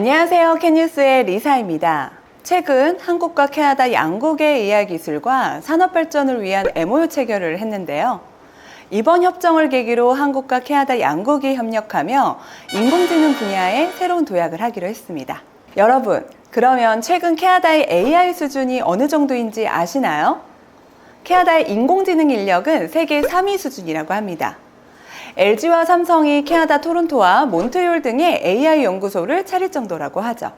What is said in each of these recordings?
안녕하세요. 캔뉴스의 리사입니다. 최근 한국과 캐나다 양국의 AI 기술과 산업 발전을 위한 MOU 체결을 했는데요. 이번 협정을 계기로 한국과 캐나다 양국이 협력하며 인공지능 분야에 새로운 도약을 하기로 했습니다. 여러분, 그러면 최근 캐나다의 AI 수준이 어느 정도인지 아시나요? 캐나다의 인공지능 인력은 세계 3위 수준이라고 합니다. LG와 삼성이 캐나다 토론토와 몬트리올 등의 AI 연구소를 차릴 정도라고 하죠.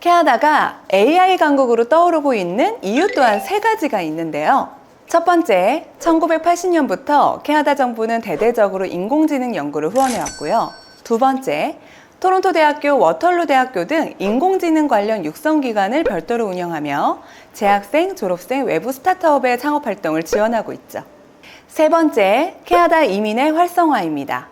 캐나다가 AI 강국으로 떠오르고 있는 이유 또한 세 가지가 있는데요. 첫 번째, 1980년부터 캐나다 정부는 대대적으로 인공지능 연구를 후원해왔고요. 두 번째, 토론토 대학교, 워털루 대학교 등 인공지능 관련 육성 기관을 별도로 운영하며 재학생, 졸업생, 외부 스타트업의 창업 활동을 지원하고 있죠. 세 번째, 캐나다 이민의 활성화입니다.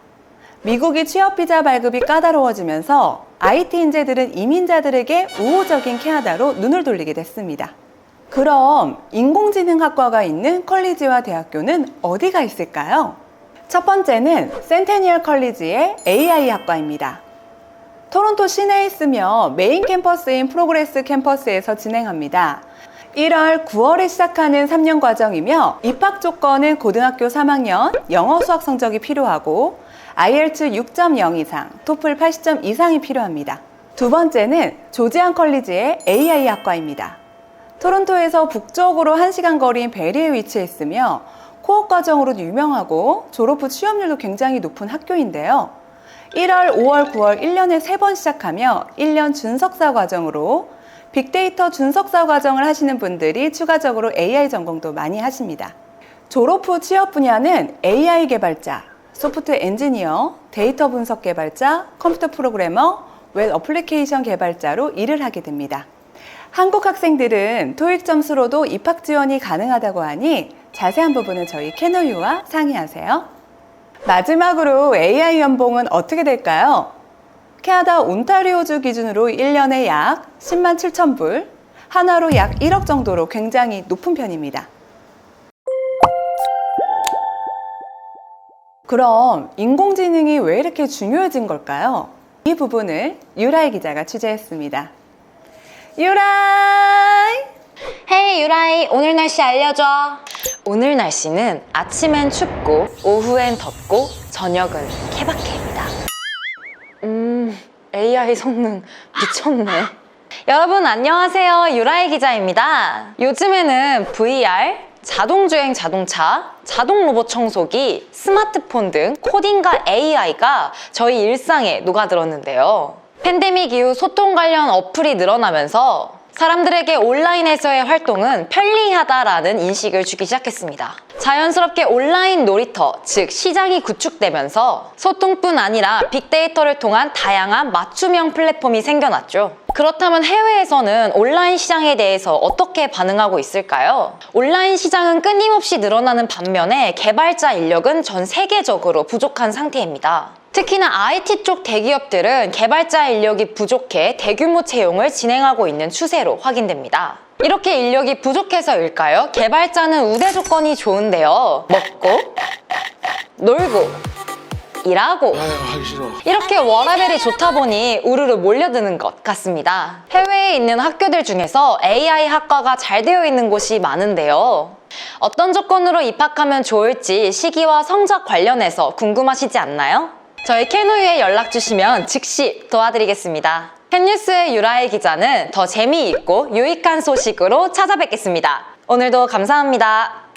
미국이 취업 비자 발급이 까다로워지면서 IT 인재들은 이민자들에게 우호적인 캐나다로 눈을 돌리게 됐습니다. 그럼 인공지능학과가 있는 컬리지와 대학교는 어디가 있을까요? 첫 번째는 센테니얼 컬리지의 AI 학과입니다. 토론토 시내에 있으며 메인 캠퍼스인 프로그레스 캠퍼스에서 진행합니다. 1월, 9월에 시작하는 3년 과정이며 입학 조건은 고등학교 3학년, 영어 수학 성적이 필요하고 IELTS 6.0 이상, 토플 80점 이상이 필요합니다. 두 번째는 조지안 컬리지의 AI 학과입니다. 토론토에서 북쪽으로 1시간 거리인 베리에 위치해 있으며 코어 과정으로 유명하고 졸업 후 취업률도 굉장히 높은 학교인데요. 1월, 5월, 9월 1년에 3번 시작하며 1년 준석사 과정으로 빅데이터 준석사 과정을 하시는 분들이 추가적으로 AI 전공도 많이 하십니다. 졸업 후 취업 분야는 AI 개발자, 소프트 엔지니어, 데이터 분석 개발자, 컴퓨터 프로그래머, 웹 어플리케이션 개발자로 일을 하게 됩니다. 한국 학생들은 토익 점수로도 입학 지원이 가능하다고 하니 자세한 부분은 저희 캐노유와 상의하세요. 마지막으로 AI 연봉은 어떻게 될까요? 캐나다 온타리오주 기준으로 1년에 약 10만 7천 불, 하나로 약 1억 정도로 굉장히 높은 편입니다. 그럼 인공지능이 왜 이렇게 중요해진 걸까요? 이 부분을 유라이 기자가 취재했습니다. 유라이! 헤이 유라이 오늘 날씨 알려줘 오늘 날씨는 아침엔 춥고 오후엔 덥고 저녁은 음 AI 성능 미쳤네 여러분 안녕하세요 유라이 기자입니다 요즘에는 VR 자동주행 자동차, 자동 로봇 청소기, 스마트폰 등 코딩과 AI가 저희 일상에 녹아들었는데요. 팬데믹 이후 소통 관련 어플이 늘어나면서 사람들에게 온라인에서의 활동은 편리하다라는 인식을 주기 시작했습니다. 자연스럽게 온라인 놀이터, 즉 시장이 구축되면서 소통뿐 아니라 빅데이터를 통한 다양한 맞춤형 플랫폼이 생겨났죠. 그렇다면 해외에서는 온라인 시장에 대해서 어떻게 반응하고 있을까요? 온라인 시장은 끊임없이 늘어나는 반면에 개발자 인력은 전 세계적으로 부족한 상태입니다. 특히나 IT 쪽 대기업들은 개발자 인력이 부족해 대규모 채용을 진행하고 있는 추세로 확인됩니다. 이렇게 인력이 부족해서일까요? 개발자는 우대 조건이 좋은데요. 먹고, 놀고, 일하고, 싫어. 이렇게 워라벨이 좋다 보니 우르르 몰려드는 것 같습니다. 해외에 있는 학교들 중에서 AI 학과가 잘 되어 있는 곳이 많은데요. 어떤 조건으로 입학하면 좋을지 시기와 성적 관련해서 궁금하시지 않나요? 저희 캐노유에 연락 주시면 즉시 도와드리겠습니다. 캔뉴스의 유라의 기자는 더 재미있고 유익한 소식으로 찾아뵙겠습니다. 오늘도 감사합니다.